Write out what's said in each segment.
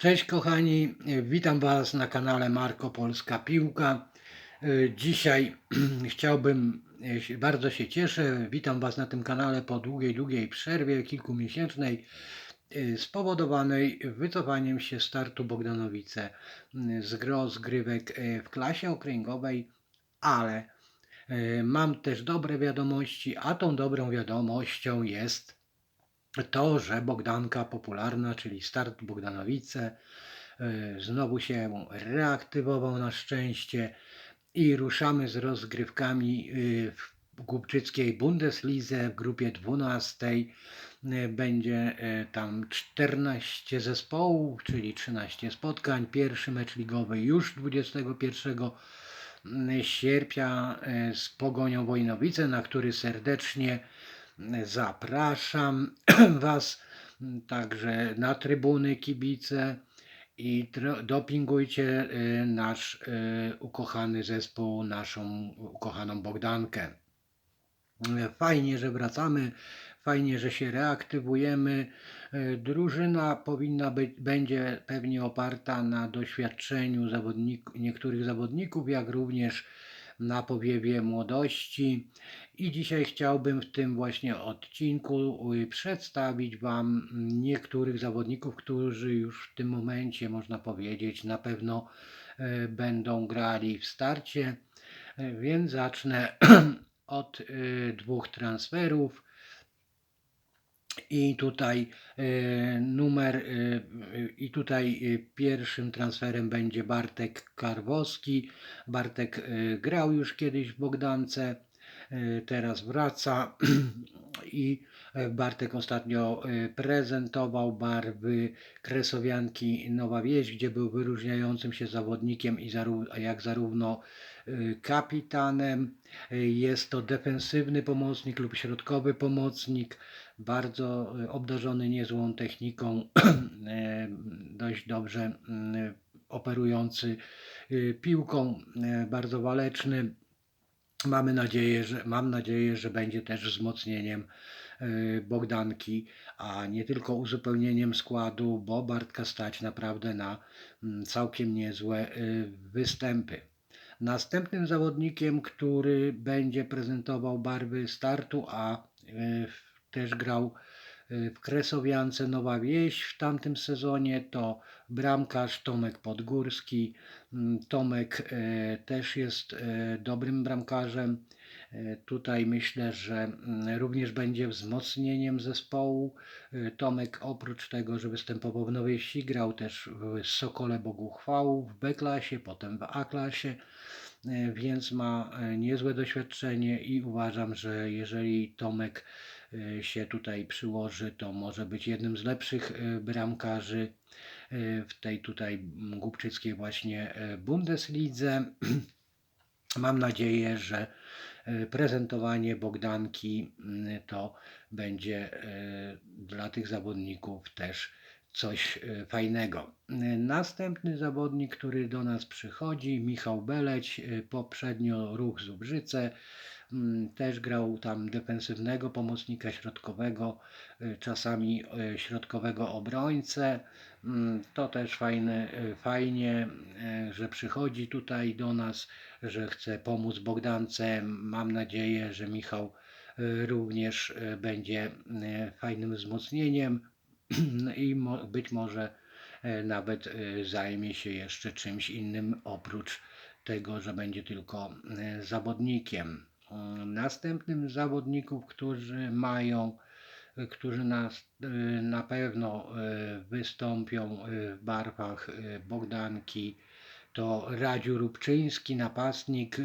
Cześć kochani, witam Was na kanale Marko Polska Piłka. Dzisiaj chciałbym, bardzo się cieszę, witam Was na tym kanale po długiej, długiej przerwie kilkumiesięcznej y, spowodowanej wycofaniem się startu Bogdanowice y, z gro zgrywek y, w klasie okręgowej, ale mam też dobre wiadomości, a tą dobrą wiadomością jest to, że Bogdanka popularna, czyli start Bogdanowice, y, znowu się reaktywował na szczęście i ruszamy z rozgrywkami y, w Głubczyckiej Bundeslidze w grupie 12. Y, Będzie tam 14 zespołów, czyli 13 spotkań. Pierwszy mecz ligowy już 21 sierpnia z Pogonią Wojnowice, na który serdecznie zapraszam Was także na trybuny kibice i dopingujcie y, nasz y, ukochany zespół, naszą ukochaną Bogdankę. Fajnie, że wracamy, fajnie, że się reaktywujemy. Y, Drużyna powinna być, będzie pewnie oparta na doświadczeniu zawodnik, niektórych zawodników, jak również na powiewie młodości. I dzisiaj chciałbym w tym właśnie odcinku y, przedstawić Wam niektórych zawodników, którzy już w tym momencie, można powiedzieć, na pewno y, będą grali w starcie. Y, Więc zacznę od dwóch transferów. I tutaj y, numer, y, i tutaj y, pierwszym transferem będzie Bartek Karwowski. Bartek grał już kiedyś w Bogdance, teraz wraca. I Bartek ostatnio prezentował barwy Kresowianki Nowa Wieś, gdzie był wyróżniającym się zawodnikiem i jak zarówno kapitanem, jest to defensywny pomocnik lub środkowy pomocnik, bardzo y, obdarzony niezłą techniką, e, dość dobrze mm, operujący y, piłką, bardzo waleczny. Mamy nadzieję, że, mam nadzieję, że będzie też wzmocnieniem y, Bogdanki, a nie tylko uzupełnieniem składu, bo Bartka stać naprawdę na mm, całkiem niezłe y, występy. Następnym zawodnikiem, który będzie prezentował barwy startu, a y, w- też grał y, w Kresowiance Nowa Wieś w tamtym sezonie, to bramkarz Tomek Podgórski. Mm, Tomek e, też jest e, dobrym bramkarzem. Tutaj myślę, że mm, również będzie wzmocnieniem zespołu. Tomek oprócz tego, że występował w Nowej Wsi, grał też w Sokole Bogu Chwału w B-klasie, potem w A-klasie, więc ma niezłe doświadczenie i uważam, że jeżeli Tomek się tutaj przyłoży, to może być jednym z lepszych e, bramkarzy e, w tej tutaj głubczyckiej właśnie e, Bundeslidze. Mam nadzieję, że e, prezentowanie Bogdanki mm, to będzie e, dla tych zawodników też coś e, fajnego. E, Następny zawodnik, który do nas przychodzi, Michał Beleć, e, poprzednio ruch Zubrzyce, mm, też grał tam defensywnego pomocnika środkowego, czasami środkowego obrońcę. Mm, To też fajne, fajnie, że przychodzi tutaj do nas, że chce pomóc Bogdance. Mam nadzieję, że Michał również będzie fajnym wzmocnieniem i mo- być może e, nawet e, zajmie się jeszcze czymś innym oprócz tego, że będzie tylko e, zawodnikiem. Następnym zawodników, którzy mają którzy nas, na pewno wystąpią w barwach Bogdanki. To Radziu Rubczyński, napastnik,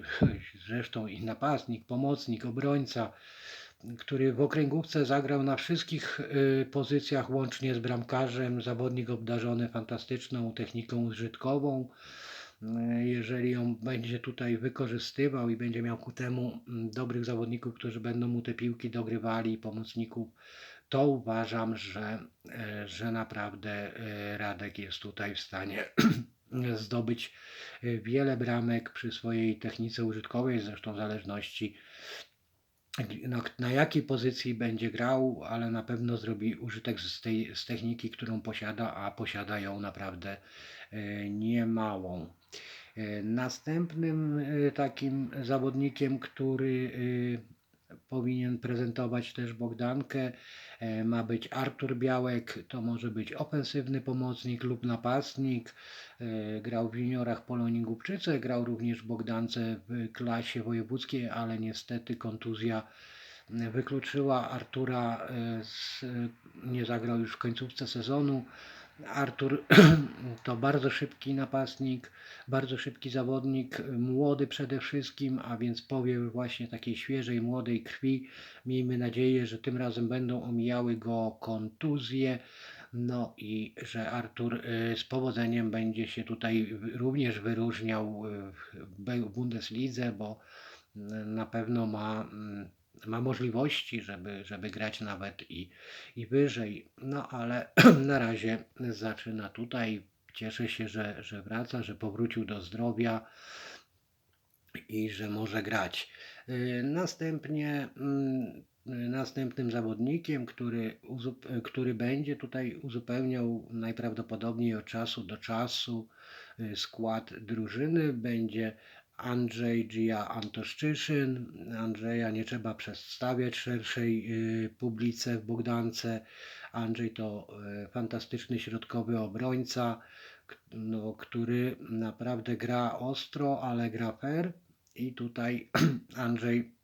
zresztą i napastnik, pomocnik, obrońca, który w okręgówce zagrał na wszystkich y, pozycjach, łącznie z bramkarzem, zawodnik obdarzony fantastyczną techniką użytkową. Y, Jeżeli ją będzie tutaj wykorzystywał i będzie miał ku temu mm, dobrych zawodników, którzy będą mu te piłki dogrywali, pomocników, to uważam, że, e, że naprawdę Radek jest tutaj w stanie zdobyć wiele bramek przy swojej technice użytkowej, zresztą w zależności na, na jakiej pozycji będzie grał, ale na pewno zrobi użytek z, tej, z techniki, którą posiada, a posiada ją naprawdę e, niemałą. E, Następnym e, takim zawodnikiem, który powinien prezentować też Bogdankę, e, ma być Artur Białek, to może być ofensywny pomocnik lub napastnik. E, Grał w juniorach Polonii Głubczyce, grał również Bogdance w klasie wojewódzkiej, ale niestety kontuzja wykluczyła Artura, e, z, nie zagrał już w końcówce sezonu. Artur to bardzo szybki napastnik, bardzo szybki zawodnik, młody przede wszystkim, a więc powiew właśnie takiej świeżej, młodej krwi. Miejmy nadzieję, że tym razem będą omijały go kontuzje. No i że Artur y, z powodzeniem będzie się tutaj również wyróżniał y, w Bundeslidze, bo y, na pewno ma mm, ma możliwości, żeby, żeby grać nawet i, i wyżej. No ale na razie zaczyna tutaj. Cieszę się, że, że wraca, że powrócił do zdrowia i że może grać. Y, Następnie mm, następnym zawodnikiem, który, który będzie tutaj uzupełniał najprawdopodobniej od czasu do czasu y, skład drużyny, będzie Andrzej Gia Antoszczyszyn. Andrzeja nie trzeba przedstawiać szerszej y, publice w Bogdance. Andrzej to y, fantastyczny środkowy obrońca, no, który naprawdę gra ostro, ale gra fair. I tutaj Andrzej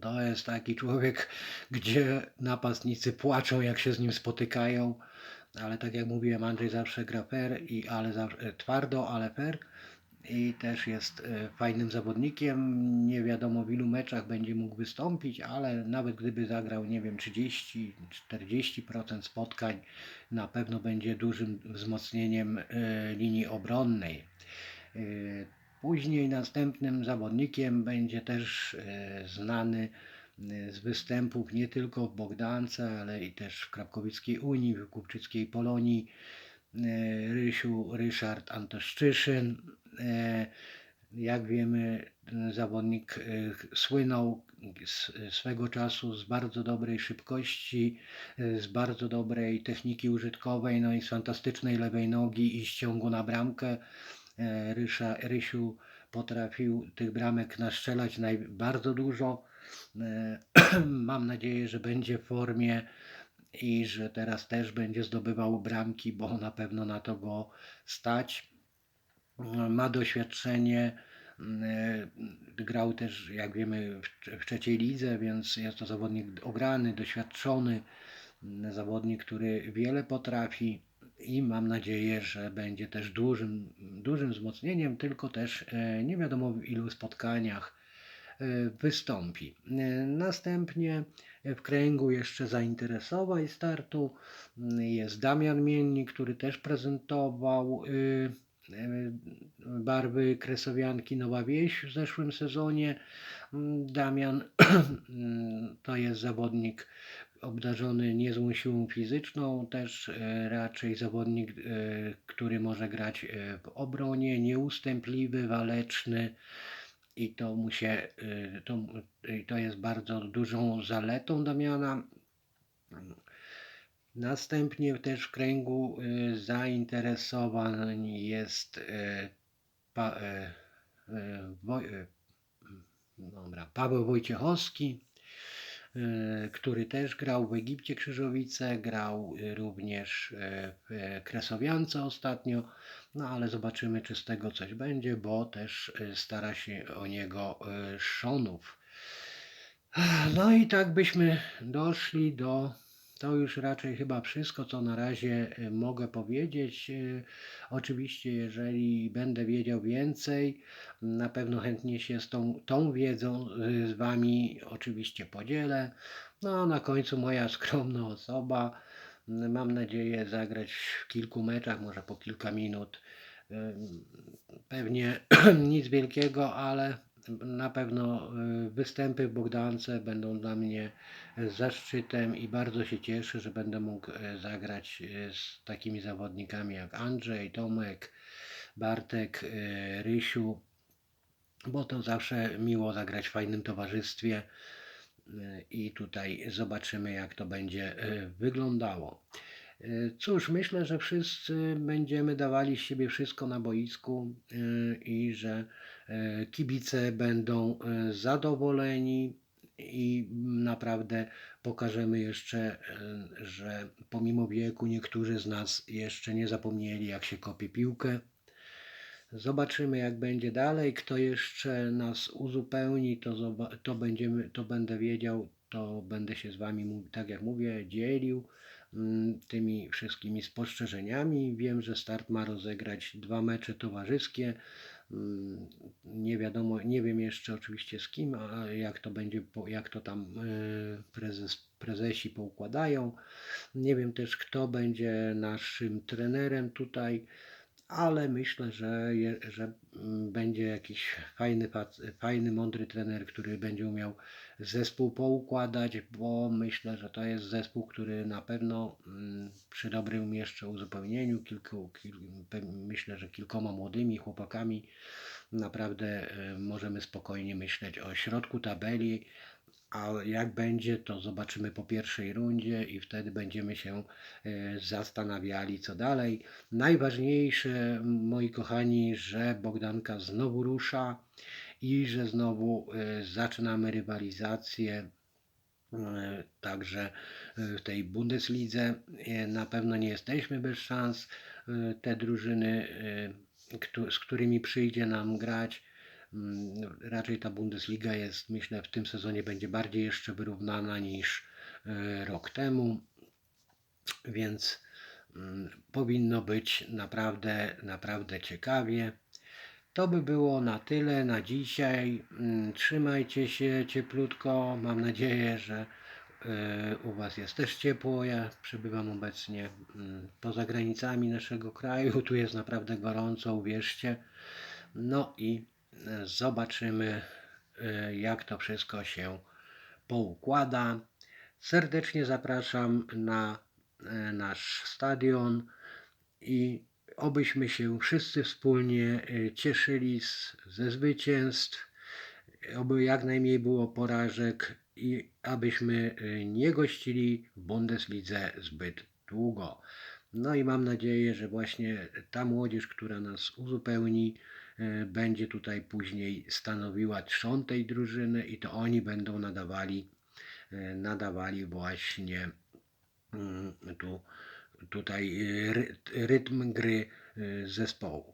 to jest taki człowiek, gdzie napastnicy płaczą, jak się z nim spotykają. Ale tak jak mówiłem, Andrzej zawsze gra fair, i, ale zawsze, twardo, ale fair i też jest e, fajnym zawodnikiem. Nie wiadomo w ilu meczach będzie mógł wystąpić, ale nawet gdyby zagrał, nie wiem, 30-40% spotkań, na pewno będzie dużym wzmocnieniem e, linii obronnej. E, Później następnym zawodnikiem będzie też znany z występów nie tylko w Bogdance, ale i też w Krakowickiej Unii, w Kupczyckiej Polonii. Rysiu Ryszard Antoszczyszyn. E, Jak wiemy, zawodnik e, słynął swego czasu z bardzo dobrej szybkości, e, z bardzo dobrej techniki użytkowej, no i z fantastycznej lewej nogi i ściągu na bramkę. Rysza, Rysiu potrafił tych bramek naszczelać naj, bardzo dużo. Mam nadzieję, że będzie w formie i że teraz też będzie zdobywał bramki, bo na pewno na to go stać. Ma doświadczenie, e, grał też, jak wiemy, w, trzeciej lidze, więc jest to zawodnik ograny, doświadczony, m, zawodnik, który wiele potrafi i mam nadzieję, że będzie też dużym, dużym wzmocnieniem, tylko też e, nie wiadomo w ilu spotkaniach e, wystąpi. Następnie w kręgu jeszcze zainteresowań startu mm, jest Damian Miennik, który też prezentował y, barwy kresowianki Nowa Wieś w zeszłym sezonie. Mm, Damian mm, to jest zawodnik obdarzony niezłą siłą fizyczną, też e, raczej zawodnik, e, który może grać e, w obronie, nieustępliwy, waleczny i to mu się, to, to jest bardzo dużą zaletą Damiana. Następnie też w kręgu y, zainteresowań jest y, pa, y, Woj- dobra, Paweł Wojciechowski, który też grał w Egipcie Krzyżowice, grał również w Kresowiance ostatnio, no ale zobaczymy, czy z tego coś będzie, bo też stara się o niego Szonów. No i tak byśmy doszli do. To już raczej chyba wszystko, co na razie y, mogę powiedzieć. Y, Oczywiście, jeżeli będę wiedział więcej, na pewno chętnie się z tą, tą wiedzą y, z Wami oczywiście podzielę. No a na końcu moja skromna osoba. Mam nadzieję zagrać w kilku meczach, może po kilka minut. Pewnie nic wielkiego, ale na pewno y, występy w Bogdance będą dla mnie zaszczytem i bardzo się cieszę, że będę mógł y, zagrać y, z takimi zawodnikami jak Andrzej, Tomek, Bartek, Rysiu, bo to zawsze miło zagrać w fajnym towarzystwie. I tutaj zobaczymy, jak to będzie wyglądało. Cóż, myślę, że wszyscy będziemy dawali z siebie wszystko na boisku i że kibice będą e, zadowoleni i naprawdę pokażemy jeszcze, e, że pomimo wieku niektórzy z nas jeszcze nie zapomnieli, jak się kopie piłkę. Zobaczymy, jak będzie dalej. Kto jeszcze nas uzupełni, to, to, będziemy, to będę wiedział, to będę się z Wami, tak jak mówię, dzielił mm, tymi wszystkimi spostrzeżeniami. Wiem, że start ma rozegrać dwa mecze towarzyskie. Mm, Nie wiadomo, nie wiem jeszcze oczywiście z kim, a jak to będzie, jak to tam e, prezes, prezesi poukładają. Nie wiem też, kto będzie naszym trenerem tutaj ale myślę, że, je, że mm, będzie jakiś fajny, fajny, mądry trener, który będzie umiał zespół poukładać, bo myślę, że to jest zespół, który na pewno mm, przy dobrym jeszcze uzupełnieniu, kilku, kil, myślę, że kilkoma młodymi chłopakami naprawdę e, możemy spokojnie myśleć o środku tabeli, a jak będzie, to zobaczymy po pierwszej rundzie i wtedy będziemy się e, zastanawiali, co dalej. Najważniejsze, moi kochani, że Bogdanka znowu rusza i że znowu e, zaczynamy rywalizację. e, Także w tej Bundeslidze na pewno nie jesteśmy bez szans. Te drużyny, z którymi przyjdzie nam grać, raczej ta Bundesliga jest, myślę, w tym sezonie będzie bardziej jeszcze wyrównana niż e, rok temu, więc mm, powinno być naprawdę, naprawdę ciekawie. To by było na tyle na dzisiaj. Mm, Trzymajcie się cieplutko. Mam nadzieję, że e, u Was jest też ciepło. Ja przebywam obecnie mm, poza granicami naszego kraju. Tu jest naprawdę gorąco, uwierzcie. No i zobaczymy, e, jak to wszystko się poukłada. Serdecznie zapraszam na e, nasz stadion i obyśmy się wszyscy wspólnie e, cieszyli z, ze zwycięstw, oby jak najmniej było porażek i abyśmy nie gościli w Bundeslidze zbyt długo. No i mam nadzieję, że właśnie ta młodzież, która nas uzupełni, będzie tutaj później stanowiła trzon tej drużyny i to oni będą nadawali, e, nadawali właśnie mm, tu, tutaj ry- rytm gry zespołu.